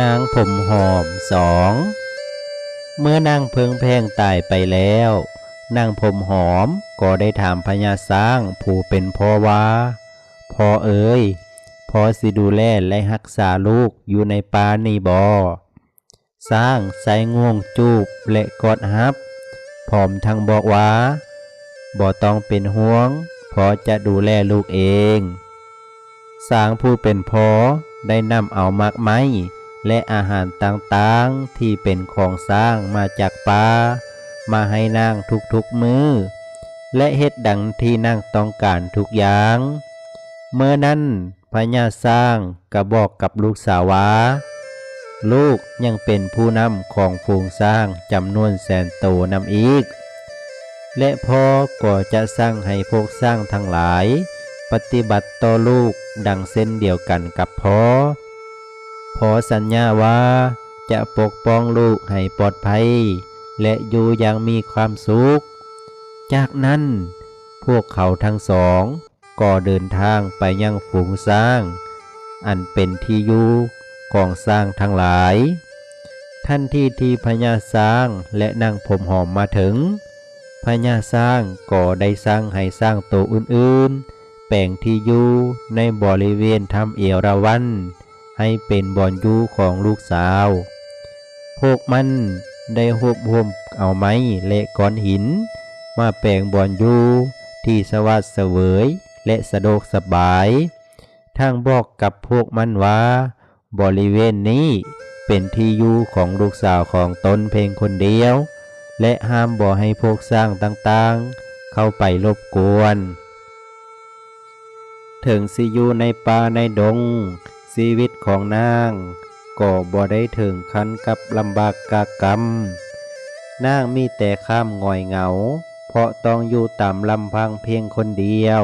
นางผมหอมสอง เมื่อนางเพิงแพงตายไปแล้ว นางผมหอมก็ได้ถามพญาสร้างผู้เป็นพ่อว่าพ่อเอ๋ยพ่อสิดูแลและรักษาลูกอยู่ในป่านี่บอสร้างใส่ง่วงจูบและกอดฮับพร้อมทั้งบอกว่าบ่ต้องเป็นห่วงพอจะดูแลลูกเองสร้างผู้เป็นพ่อได้นำเอามักไม้ และอาหารต่างๆที่เป็นของสร้างมาจากป่ามาให้นางทุกๆมือ และเฮ็ดดังที่นางต้องการทุกอย่าง เมื่อนั้นพญาสร้างก็บอกกับลูกสาวว่าลูกยังเป็นผู้นำของฝูงสร้างจำนวนแสนโตนำอีก และพ่อก็จะสร้างให้พวกสร้างทั้งหลาย ปฏิบัติต่อลูกดังเส้นเดียวกันกับพ่อ พอสัญญาว่า จะปกป้องลูกให้ปลอดภัย และอยู่อย่างมีความสุข จากนั้น พวกเขาทั้งสอง ก็เดินทางไปยังฝูงสร้าง อันเป็นที่อยู่ของสร้างทั้งหลาย ท่านที่ที่พญาสร้างและนางผมหอมมาถึงพญาสร้างก็ได้สร้างให้สร้างตัวอื่นๆ แปลงที่อยู่ในบริเวณทำเอราวัน ให้เป็นบ่อนยูของลูกสาว พวกมันได้หบรวมเอาไม้และก้อนหิน มาแปลงบ่อนยูที่สวัสดเสวยและสะดวกสบาย ทางบอกกับพวกมันว่า บริเวณนี้เป็นที่อยู่ของลูกสาวของตนเพียงคนเดียว และห้ามบ่ให้พวกสร้างต่างๆ เข้าไปรบกวน ถึงสิอยู่ในป่าในดง ชีวิตของนางก็บ่ได้ถึงขั้นกับลำบากกากรรม นางมีแต่ข้ามง่อยเหงา เพราะต้องอยู่ตามลำพังเพียงคนเดียว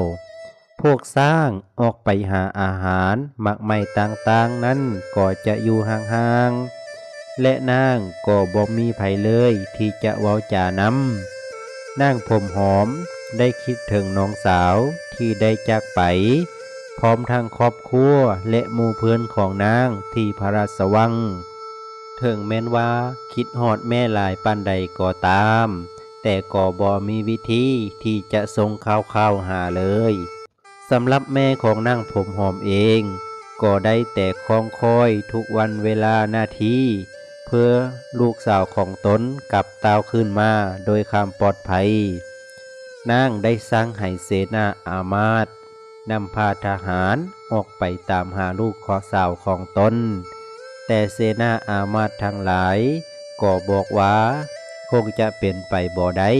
พวกสร้างออกไปหาอาหารหมักไม่ต่างๆนั้นก็จะอยู่ห่างๆ และนางก็บ่มีไผเลยที่จะเว้าจานำนางผมหอมได้คิดถึงน้องสาวที่ได้จากไป พร้อมทั้งครอบครัวและหมู่เพื่อนของนางที่พระราชวังถึงแม้นว่าคิดหอดแม่หลายปันใดก็ตาม แต่ก็บ่มีวิธีที่จะส่งข่าวข่าวหาเลยสำหรับแม่ของนางผมหอมเอง ก็ได้แต่คล้องคอยทุกวันเวลาหน้าที่เพื่อลูกสาวของตนกลับตาวขึ้นมาโดยความปลอดภัยนางได้สร้างให้เสนาอามาตย นำพาทหารออกไปตามหาลูกขอสาวของตน แต่เสนาอามาตทั้งหลาย ก็บอกว่าคงจะเป็นไปบ่ได้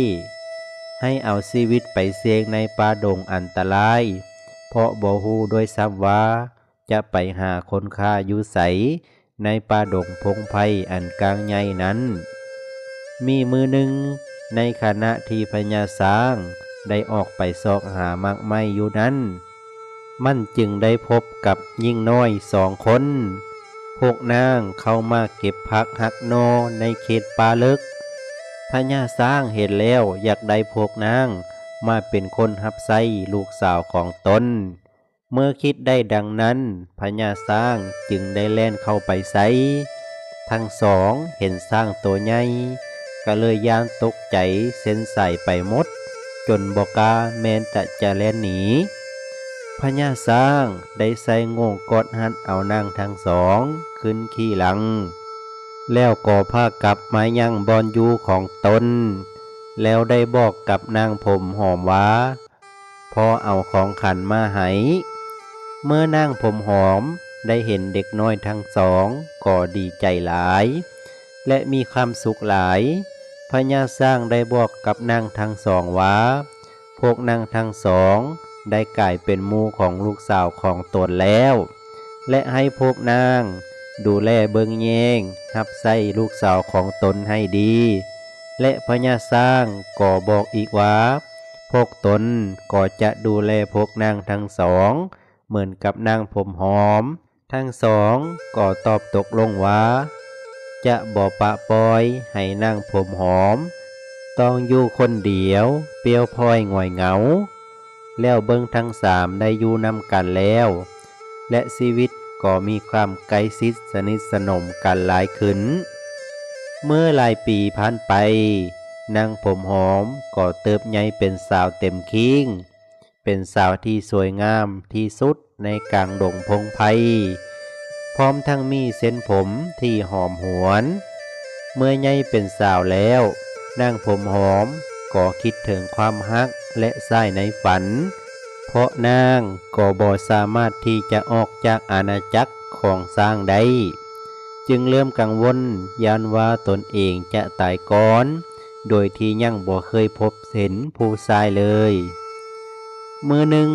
ให้เอาชีวิตไปเสี่ยงในป่าดงอันตราย เพราะบ่ฮู้ด้วยซ้ำว่า จะไปหาคนค่าอยู่ใสในป่าดงพงไพรอันกลางใหญ่นั้น มีมือหนึ่งในขณะที่พญาสร้างได้ออกไปซอกหามากไม้อยู่นั้น มั่นจึงได้พบกับยิ่งน้อยสองคน พวกนางเข้ามาเก็บพักหักโนอในเขตป่าลึกพญาสร้างเห็นแล้วอยากได้พวกนาง มาเป็นคนหับไส้ลูกสาวของตน เมื่อคิดได้ดังนั้นพญาสร้างจึงได้แล่นเข้าไปไซทั้งสองเห็นสร้างตัวใหญ่ก็เลยย่านตกใจเส้นใส่ไปหมด จนบอกาแมนจะจะแล่นหนี พญาสร้างได้ใส่งงกอดหัดเอานางทั้งสอง ขึ้นขี่หลัง แล้วก็พากลับมายังบอนยูของตน แล้วได้บอกกับนางผมหอมว่าพอเอาของขันมาให้เมื่อนางผมหอมได้เห็นเด็กน้อยทั้งสองก็ดีใจหลาย และมีความสุขหลายพญาสร้างได้บอกกับนางทั้งสองว่า พวกนางทั้งสอง ได้กลายเป็นมูของลูกสาวของตนแล้ว และให้พวกนาง ดูแลเบิงแยงหับใส่ลูกสาวของตนให้ดี และพญาสร้างก็บอกอีกว่า พวกตนก็จะดูแลพวกนางทั้งสอง เหมือนกับนางผมหอม ทั้งสองก็ตอบตกลงว่า จะบ่ปะปอยให้นางผมหอม ต้องอยู่คนเดียว เปียวพลอยหงอยเหงา แล้วเบิ่งทั้งสามได้อยู่นำกันแล้ว และชีวิตก็มีความใกล้ชิดสนิทสนมกันหลายขึ้น เมื่อหลายปีผ่านไป นางผมหอมก็เติบใหญ่เป็นสาวเต็มคิง เป็นสาวที่สวยงามที่สุดในกลางดงพงไพรพร้อมทั้งมีเส้นผมที่หอมหวน เมื่อใหญ่เป็นสาวแล้วนางผมหอม ก็คิดถึงความฮักและใส่ในฝัน เพราะนางก็บ่สามารถที่จะออกจากอาณาจักรของสร้างได้ จึงเริ่มกังวลยานว่าตนเองจะตายก่อน โดยที่ยังบ่เคยพบเห็นผู้ชายเลย มือหนึ่ง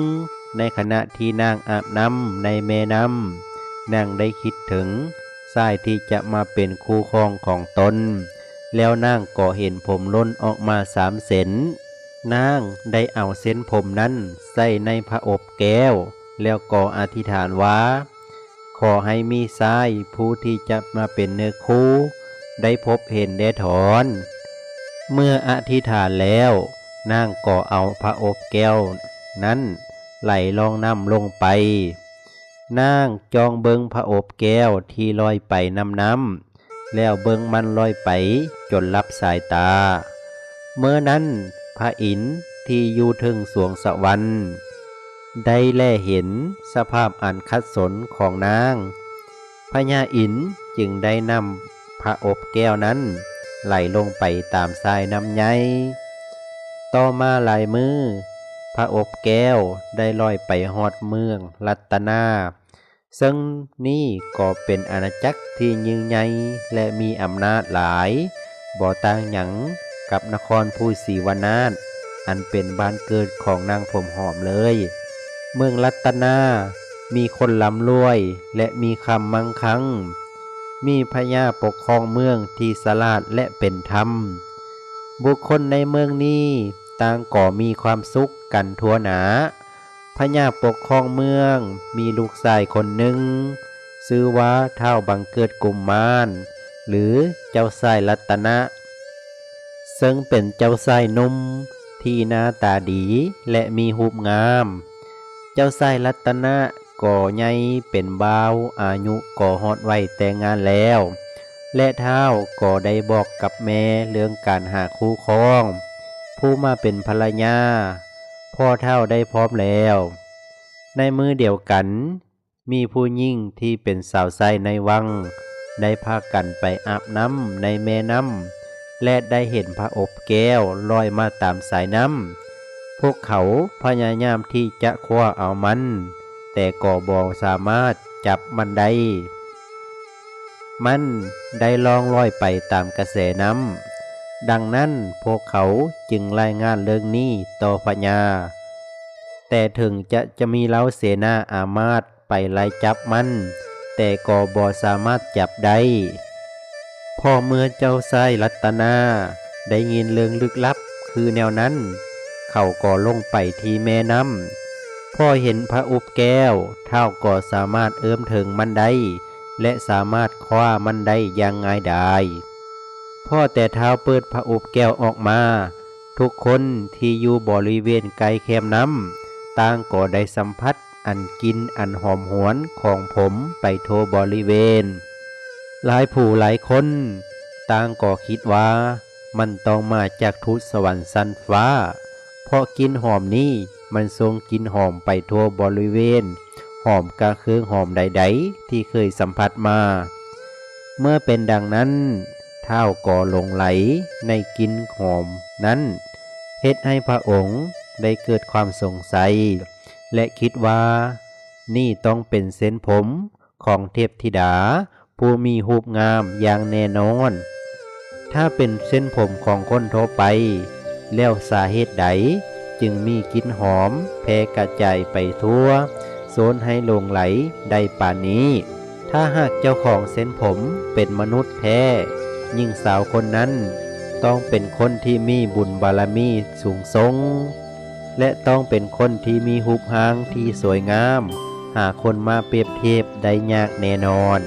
ในขณะที่นางอาบน้ำในแม่น้ำนางได้คิดถึงชายที่จะมาเป็นคู่ครองของตน แล้วนางก็เห็นผมล้นออกมาสามเส้นนางได้เอาเส้นผมนั้นใส่ในพระอบแก้ว แล้วก็อธิษฐานว่า ขอให้มีชายผู้ที่จะมาเป็นเนื้อคู่ ได้พบเห็นได้ถอน เมื่ออธิษฐานแล้วนางก็เอาพระอบแก้ว นั้นไหลลองน้ำลงไปนางจองเบิงพระอบแก้วที่ลอยไปน้ำน้ำ แล้วเบิงมันลอยไปจนรับสายตา เมื่อนั้นพระอินทร์ที่อยู่ถึงสวงสวรรค์ได้แลเห็นสภาพอันคัดสนของนาง พญาอินทร์จึงได้นำพระอบแก้วนั้น ไหลลงไปตามสายน้ำไยต่อมาหลายมือ พระอบแก้วได้ลอยไปฮอดเมืองรัตนา ซึ่งนี่ก็เป็นอาณาจักรที่ยิ่งใหญ่และมีอำนาจหลาย บ่ต่างหยังกับนครภูสีวนาถอันเป็นบ้านเกิดของนางผมหอมเลย เมืองรัตนา มีคนร่ำรวยและมีคำมั่งคั่ง มีพญาปกครองเมืองที่สลาดและเป็นธรรม บุคคลในเมืองนี้ต่างก่อมีความสุขกันทั่วหนา พญาปกครองเมือง มีลูกชายคนหนึ่งชื่อว่าเท่าบังเกิดกุมมารหรือเจ้าชายรัตนะ ซึ่งเป็นเจ้าชายหนุ่มที่หน้าตาดีและมีหูปงาม เจ้าชายรัตนะก่อใหญ่เป็นบ่าวอายุก่อฮอดไว้แต่งงานแล้ว และเท้าก็ได้บอกกับแม่เรื่องการหาคู่ครอง ผู้มาเป็นภรรยา พ่อเท่าได้พร้อมแล้ว ในมือเดียวกัน มีผู้ยิ่งที่เป็นสาวไส้ในวัง ได้พากันไปอาบน้ำในแม่น้ำและได้เห็นพระอบแก้วลอยมาตามสายน้ำพวกเขาพยายามที่จะคว้าเอามัน แต่ก็บอสามารถจับมันได้มันได้ลองลอยไปตามกระแสน้ำ ดังนั้นพวกเขาจึงรายงานเรื่องนี้ต่อพญา แต่ถึงจะจะมีเล้าเสนาอามาตไปไล่จับมัน แต่ก็บอสามารถจับได้พอเมื่อเจ้าชายรัตนา ได้ยินเรื่องลึกลับคือแนวนั้น เขาก็ลงไปที่แม่น้ำพอเห็นพระอุบแก้วเท่าก็สามารถเอื้อมถึงมันได้ และสามารถคว้ามันได้อย่างง่ายดาย พ่อแต่เท้าเปิดพระอุบแก้วออกมา ทุกคนที่อยู่บริเวณไกลแคมน้ำต่างก็ได้สัมผัสอันกินอันหอมหวนของผมไปทั่วบริเวณ หลายผู้หลายคนต่างก็คิดว่ามันต้องมาจากทูตสวรรค์สันฟ้า เพราะกินหอมนี้มันทรงกินหอมไปทั่วบริเวณ หอมกระเครื่องหอมใด ๆ ที่เคยสัมผัสมา เมื่อเป็นดังนั้น เท้าก่อหลงไหลในกลินหอม นั้นเฮ็ดให้พระองค์ได้เกิดความสงสัย และคิดว่า นี่ต้องเป็นเส้นผมของเทพธิดา ผู้มีรูปงามอย่างแน่นอน ถ้าเป็นเส้นผมของคนทั่วไป แล้วสาเหตุใดจึงมีกลิ่นหอมแพร่กระจายไปทั่วโซนให้หลงไหลได้ป่านนี้ ถ้าหากเจ้าของเส้นผมเป็นมนุษย์แท้ ยิ่งสาวคนนั้นต้องเป็นคนที่มีบุญบารมีสูงทรงและต้องเป็นคนที่มีหุบหางที่สวยงาม หาคนมาเปรียบเทียบได้ยากแน่นอน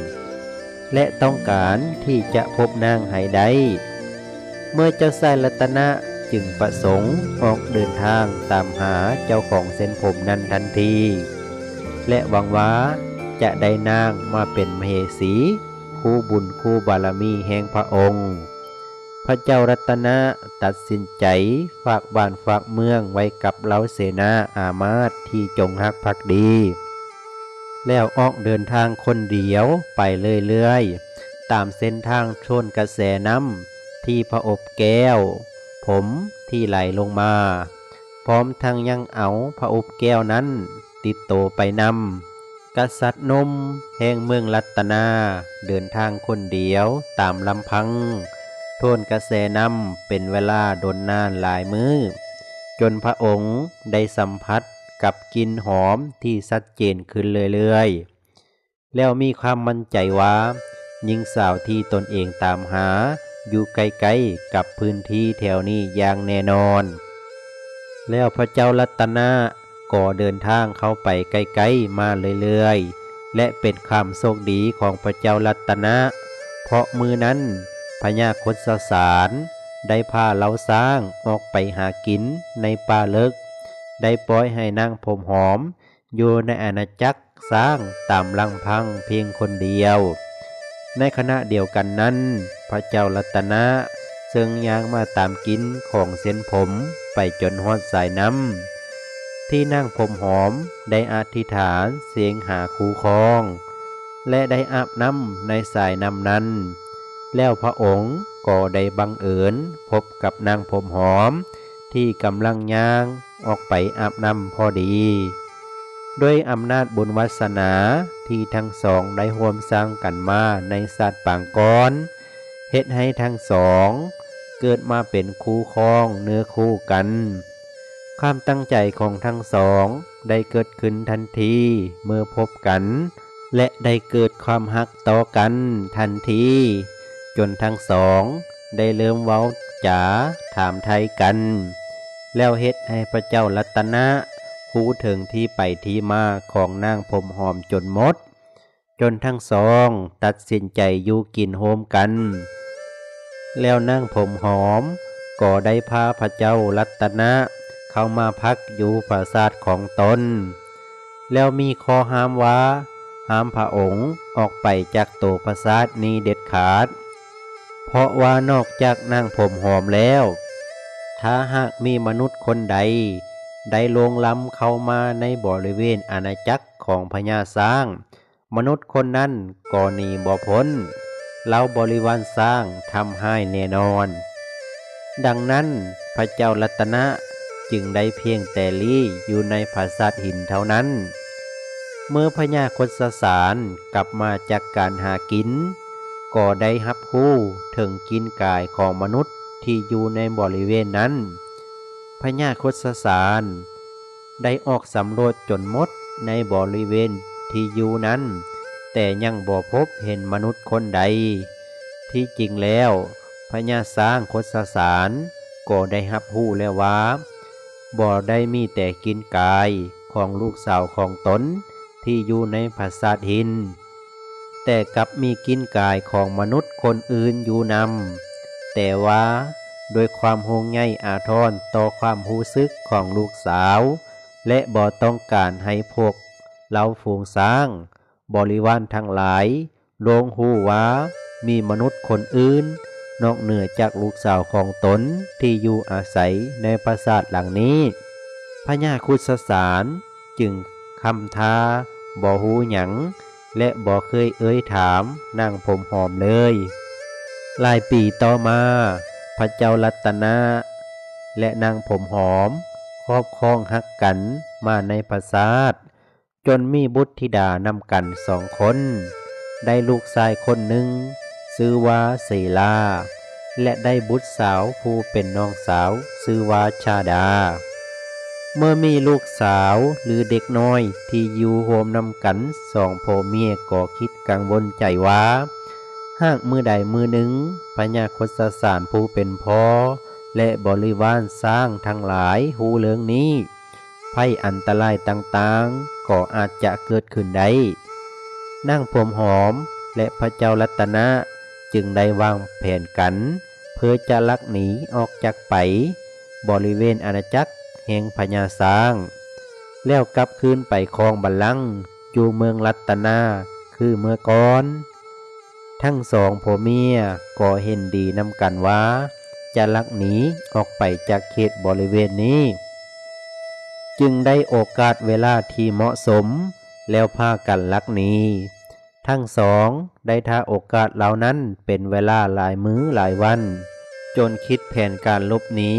และต้องการที่จะพบนางให้ได้เมื่อเจ้าชายรัตนะจึงประสงค์ออกเดินทางตามหาเจ้าของเส้นผมนั้นทันที และหวังว่าจะได้นางมาเป็นมเหสี คู่บุญคู่บารมีแห่งพระองค์ พระเจ้ารัตนะตัดสินใจฝากบ้านฝากเมืองไว้กับเหล่าเสนาอามาตที่จงฮักภักดี แล้วออกเดินทางคนเดียวไปเรื่อยๆ ตามเส้นทางชนกระแสน้ำที่พระอบแก้ว ผมที่ไหลลงมา พร้อมทั้งยังเอาพระอบแก้วนั้น ติดโตไปนำ กษัตริย์นมแห่งเมืองรัตนา เดินทางคนเดียวตามลำพัง โทนกระแสน้ำเป็นเวลาดนนานหลายมือ้อ จนพระองค์ได้สัมผัสกับกลิ่นหอมที่ชัดเจนขึ้นเรื่อยๆ แล้วมีความมั่นใจว่าหญิงสาวที่ตนเองตามหา อยู่ใกลๆกับพื้นที่แถวนี้อย่างแน่นอน แล้วพระเจ้ารัตนะ ก็เดินทางเข้าไปใกล้ๆมาเรื่อยๆ และเป็นความโชคดีของพระเจ้ารัตนะ เพราะมือนั้นพญาคตสสารได้พาเราสร้างออกไปหากินในป่าเลิก ได้ปล่อยให้นางผมหอม อยู่ในอาณาจักรสร้างตามลำพังเพียงคนเดียว ในขณะเดียวกันนั้น พระเจ้ารัตนะซึ่งยางมาตามกินของเส้นผมไปจนฮอดสายน้ำ ที่นั่งผมหอมได้อธิษฐานเสียงหาคูครอง และได้อาบน้ำในสายน้ำนั้น แล้วพระองค์ก็ได้บังเอิญพบกับนางผมหอม ที่กำลังย่างออกไปอาบน้ำพอดี ด้วยอำนาจบุญวัสนาที่ทั้งสองได้ร่วมสร้างกันมาในศาสตร์ปางก้อนเฮ็ดให้ทั้งสอง เกิดมาเป็นคู่ครองเนื้อคู่กัน ความตั้งใจของทั้งสอง ได้เกิดขึ้นทันทีเมื่อพบกัน และได้เกิดความฮักต่อกันทันที จนทั้งสอง ได้เริ่มเว้าจ๋าถามไทยกัน แล้วเฮ็ดให้พระเจ้ารัตนะหูถึงที่ไปที่มาของนางผมหอมจนหมด จนทั้งสอง ตัดสินใจอยู่กินโฮมกัน แล้วนางผมหอม ก็ได้พาพระเจ้ารัตนะ เข้ามาพักอยู่ปราสาทของตน แล้วมีข้อห้ามว่า ห้ามพระองค์ออกไปจากตัวปราสาทนี้เด็ดขาด เพราะว่านอกจากนางผมหอมแล้ว ถ้าหากมีมนุษย์คนใด ได้ลงล้ำเข้ามาในบริเวณอาณาจักรของพญาสร้าง มนุษย์คนนั้นก็หนีบ่พ้นเราบริวารสร้างทำให้แน่นอน ดังนั้นพระเจ้ารัตนะ จึงได้เพียงแต่ลี่อยู่ในปราสาทหินเท่านั้น เมื่อพญาคสสารกลับมาจากการหากิน ก็ได้ฮับหู้ถึงกินกายของมนุษย์ที่อยู่ในบริเวณนั้น พญาคสสารได้ออกสำรวจจนหมดในบริเวณที่อยู่นั้น แต่ยังบ่พบเห็นมนุษย์คนใด ที่จริงแล้วพญาสร้างคสสารก็ได้ฮับหู้แล้วว่า บ่ได้มีแต่กินกายของลูกสาวของตนที่อยู่ในปราสาหิน แต่กลับมีกินกายของมนุษย์คนอื่นอยู่นำแต่ว่าโดยความห่วงใยอาทรต่อความรู้สึกของลูกสาว และบ่ต้องการให้พวกเราฝูงสร้าง บริวารทั้งหลายลงหูว่ามีมนุษย์คนอื่น นอกเหนือจากลูกสาวของตนที่อยู่อาศัยในปราสาทหลังนี้ พญาคุสสารจึงคำท้าบ่หูหยัง และบ่เคยเอ่ยถามนางผมหอมเลย หลายปีต่อมา พระเจ้ารัตนะ และนางผมหอม ครอบครองฮักกันมาในปราสาท จนมีบุตรธิดานำกันสองคน ได้ลูกชายคนหนึ่ง ชื่อว่าเสลา และได้บุตรสาวผู้เป็นน้องสาวชื่อว่าชาดา เมื่อมีลูกสาวหรือเด็กน้อยที่อยู่โฮมนำกันสองพ่อเมียก็คิดกังวลใจว่าหากมือใดมือหนึ่งพญาคตสารผู้เป็นพ่อและบริวารสร้างทั้งหลายหูเรื่องนี้ภัยอันตรายต่างๆ ก็อาจจะเกิดขึ้นได้ นั่งผมหอมและพระเจ้ารัตนะ จึงได้วางแผนกัน เพื่อจะลักหนีออกจากไป บริเวณอาณาจักรแห่งพญาสร้าง แล้วกลับคืนไปครองบัลลังก์ออยู่เมืองรัตนาคือเมื่อก่อน ทั้งสองผัวเมียก็เห็นดีนำกันว่า จะลักหนีออกไปจากเขตบริเวณนี้ จึงได้โอกาสเวลาที่เหมาะสม แล้วพากันลักหนี ทั้งสองได้ท่าโอกาสเหล่านั้นเป็นเวลาหลายมื้อหลายวัน จนคิดแผนการลบหนี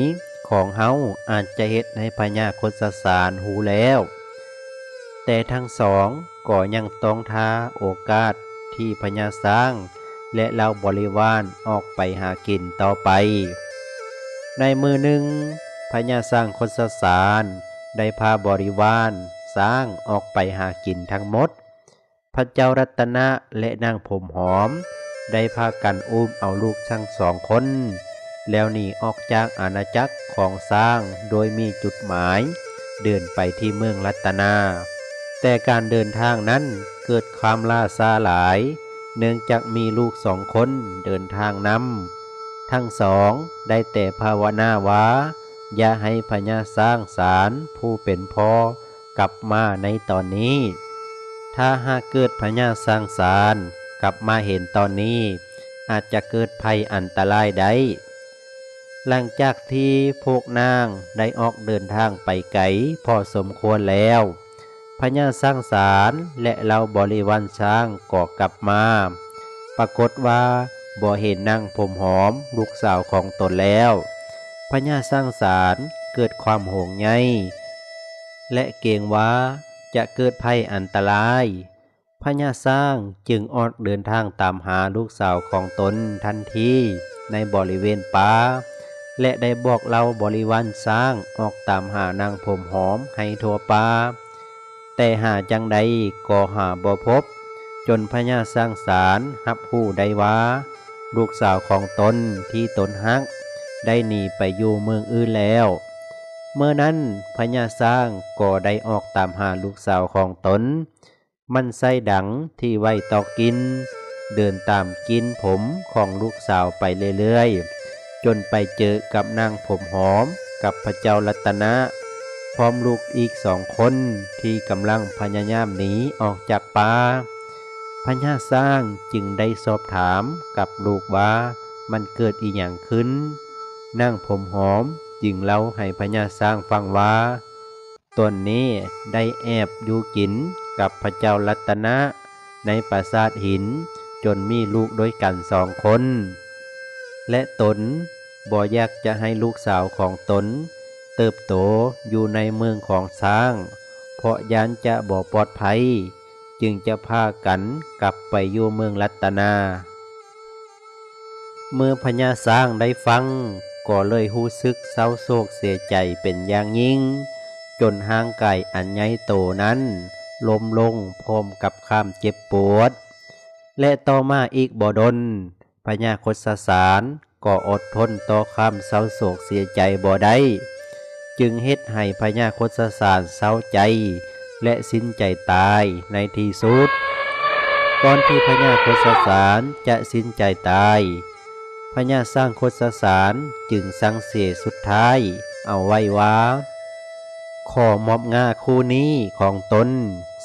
ของเฮาอาจจะเฮ็ดให้พญาคตสารหูแล้ว แต่ทั้งสองก็ยังต้องท่าโอกาสที่พญาสร้าง และเหล่าบริวารออกไปหากินต่อไป ในมือหนึ่งพญาสร้างคสสารได้พาบริวารสร้างออกไปหากินทั้งหมด พระเจ้ารัตนะและนางผมหอม ได้พากันอุ้มเอาลูกทั้งสองคน แล้วหนีออกจากอาณาจักรของสร้างโดยมีจุดหมาย เดินไปที่เมืองรัตนา แต่การเดินทางนั้นเกิดความล่าซาหลาย เนื่องจากมีลูกสองคนเดินทางนำทั้งสองได้แต่ภาวนาว่าอย่าให้พญาสร้างสารผู้เป็นพ่อกลับมาในตอนนี้ ถ้าหากเกิดพญาสร้างสารกลับมาเห็นตอนนี้ อาจจะเกิดภัยอันตรายได้หลังจากที่พวกนางได้ออกเดินทางไปไกลพอสมควรแล้วพญาสร้างสารและเราบริวารช้างก็กลับมา ปรากฏว่าบ่เห็นนางผมหอมลูกสาวของตนแล้วพญาสร้างสารเกิดความห่วงใยและเกรงว่า จะเกิดภัยอันตราย พญาสร้างจึงออกเดินทางตามหาลูกสาวของตนทันทีในบริเวณป่าและได้บอกเราบริวารสร้างออกตามหานางผมหอมให้ทั่วป่าแต่หาจังใดก็หาบ่พบ จนพญาสร้างสารหับผู้ได้ว่า ลูกสาวของตนที่ตนฮัก ได้หนีไปอยู่เมืองอื่นแล้ว เมื่อนั้นพญาสร้างก็ได้ออกตามหาลูกสาวของตน มันไส้ดังที่ไว้ตอกกิน เดินตามกินผมของลูกสาวไปเรื่อยๆ จนไปเจอกับนางผมหอมกับพระเจ้ารัตนะ พร้อมลูกอีกสองคนที่กำลังพยายามหนีออกจากป่าพญาสร้างจึงได้สอบถามกับลูกว่ามันเกิดอีหยังขึ้น นางผมหอม จึงเล่าให้พญาสร้างฟังว่าตนนี้ได้แอบอยู่กินกับพระเจ้ารัตนะ ในปราสาทหินจนมีลูกด้วยกันสองคน และตนบ่อยากจะให้ลูกสาวของตน เติบโตอยู่ในเมืองของสร้าง เพราะยานจะบ่ปลอดภัย จึงจะพากันกลับไปอยู่เมืองรัตนา เมื่อพญาสร้างได้ฟัง ก็เลยหู้สึกเศร้าโศกเสียใจเป็นอย่างยิ่ง จนห่างไก่อันใหญ่โตนั้นล้มลงพร้อมกับความเจ็บปวด และต่อมาอีกบ่ดนพญาคสสารก็อดทนต่อความเศร้าโศกเสียใจบ่ได้ จึงเฮ็ดให้พญาคสสารเศร้าใจ และสิ้นใจตายในที่สุด ก่อนที่พญาคสสารจะสิ้นใจตาย พญาสร้างคสสารจึงสังเสียสุดท้าย เอาไว้ว่าขอมอบง่าคู่นี้ของตน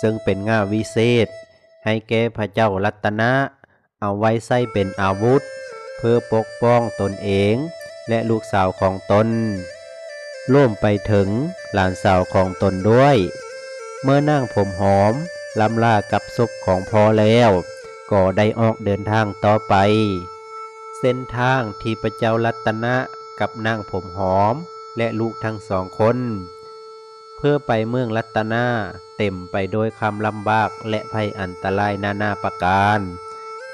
ซึ่งเป็นง่าวิเศษ ให้แก่พระเจ้ารัตนะ เอาไว้ใส่เป็นอาวุธ เพื่อปกป้องตนเอง และลูกสาวของตนร่วมไปถึงหลานสาวของตนด้วย เมื่อนั่งผมหอมลำลากับศพของพ่อแล้ว ก็ได้ออกเดินทางต่อไป เส้นทางที่พระเจ้ารัตนะกับนางผมหอม และลูกทั้งสองคน เพื่อไปเมืองรัตนาเต็มไปโดยความลำบากและภัยอันตรายนานาประการ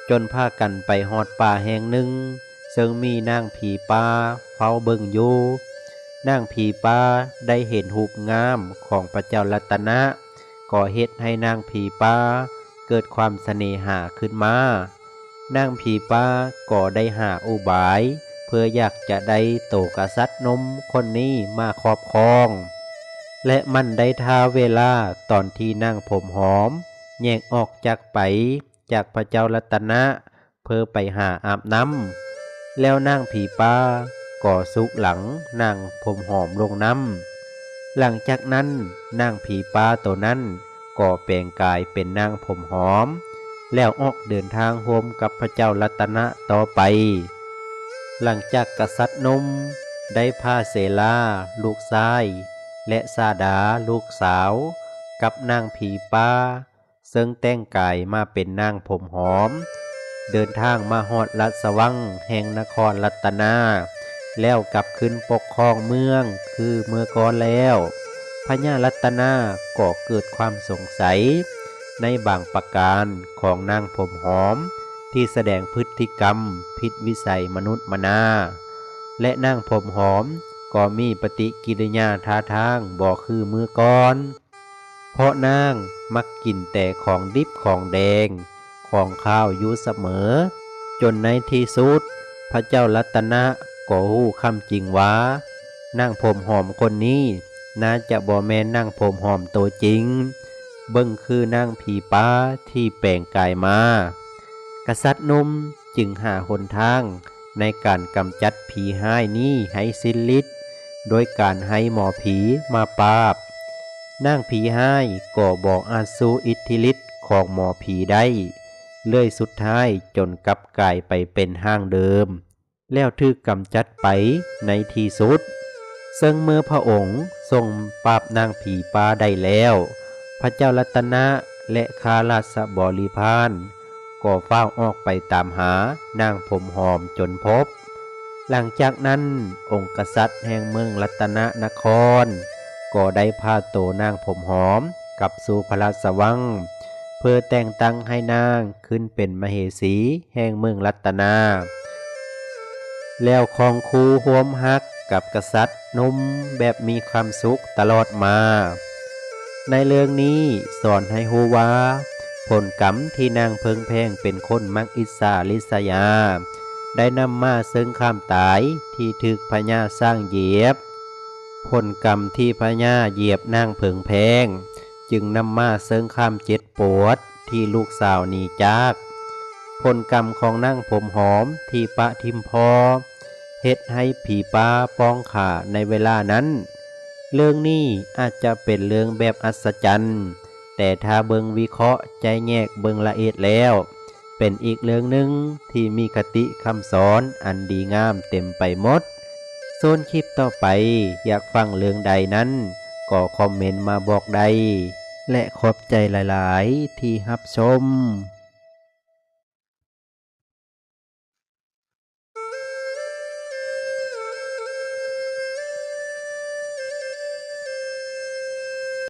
จนพากันไปหอดป่าแห่งหนึ่ง ซึ่งมีนางผีป่าเฝ้าเบิ่งอยู่นางผีป่าได้เห็นหูปงามของพระเจ้ารัตนะก่อเฮ็ดให้นางผีป่าเกิดความเสน่หาขึ้นมา นางผีป้าก็ได้หาอุบาย เพื่ออยากจะได้โตกษัตริย์นมคนนี้มาครอบครอง และมันได้ท่าเวลาตอนที่นั่งผมหอม แยกออกจากไปจากพระเจ้ารัตนะ เพื่อไปหาอาบน้ำแล้วนางผีป้าก็สุกหลังนางผมหอมลงน้ำหลังจากนั้นนางผีป้าตัวนั้นก่อแปลงกายเป็นนางผมหอม แล้วออกเดินทางโฮมกับพระเจ้ารัตนะต่อไป หลังจากกษัตริย์นมได้พาเสลาลูกชาย และซาดาลูกสาว กับนางผีป้า ซึ่งแต่งกายมาเป็นนางผมหอม เดินทางมาฮอดรัสวังแห่งนครรัตนา แล้วกลับขึ้นปกครองเมืองคือเมื่อก่อนแล้ว พญารัตนาก็เกิดความสงสัย ในบางประการของนางผมหอม ที่แสดงพฤติกรรมผิดวิสัยมนุษย์มนา และนางผมหอมก็มีปฏิกิริยาท่าทางบอกคือมือก่อน เพราะนางมักกินแต่ของดิบของแดง ของข้าวอยู่เสมอ จนในที่สุด พระเจ้ารัตนะก็หู้คำจริงว่านางผมหอมคนนี้ น่าจะบ่แม่นนางผมหอมตัวจริง เบิ่งคือนางผีป้าที่แปลงกายมา กษัตริย์นุ่มจึงหาหนทางในการกำจัดผีห้ายนี้ให้สิ้นฤทธิ์โดยการให้หมอผีมาปราบนางผีห้ายก็บอกอาสูอิทธิฤทธิ์ของหมอผีได้ เลื่อยสุดท้ายจนกลับกลายไปเป็นห้างเดิม แล้วถูกกำจัดไปในที่สุด ซึ่งเมื่อพระองค์ทรงปราบนางผีปลาได้แล้ว พระเจ้ารัตนะและคาราสบริพารก็เฝ้าออกไปตามหานางผมหอมจนพบ หลังจากนั้นองค์กษัตริย์แห่งเมืองรัตนนคร ก็ได้พาโตนางผมหอมกลับสู่พระราชวัง เพื่อแต่งตั้งให้นางขึ้นเป็นมเหสีแห่งเมืองรัตนา แล้วคองคูห่วมฮักกับกษัตริย์นุ่มแบบมีความสุขตลอดมา ในเรื่องนี้สอนให้ฮู้ว่าผลกรรมที่นางเพิงแพงเป็นคนมักอิสาลิษยา ได้นำมาซึ่งความตายที่ถึกพญาสร้างเหยียบ ผลกรรมที่พญาเหยียบนางเพิงแพง จึงนำมาเสริงข้ามเจ็ดปวดที่ลูกสาวหนีจาก ผลกรรมของนางผมหอมที่ปะทิมพอเฮ็ดให้ผีป้าป้องขาในเวลานั้น เรื่องนี้อาจจะเป็นเรื่องแบบอัศจรรย์ แต่ถ้าเบิงวิเคราะห์ใจแยกเบิงละเอียดแล้ว เป็นอีกเรื่องหนึ่งที่มีคติคำสอนอันดีงามเต็มไปหมดส่วนคลิปต่อไปอยากฟังเรื่องใดนั้น ก็คอมเมนต์มาบอกได้และขอบใจหลาย ๆ ที่รับชม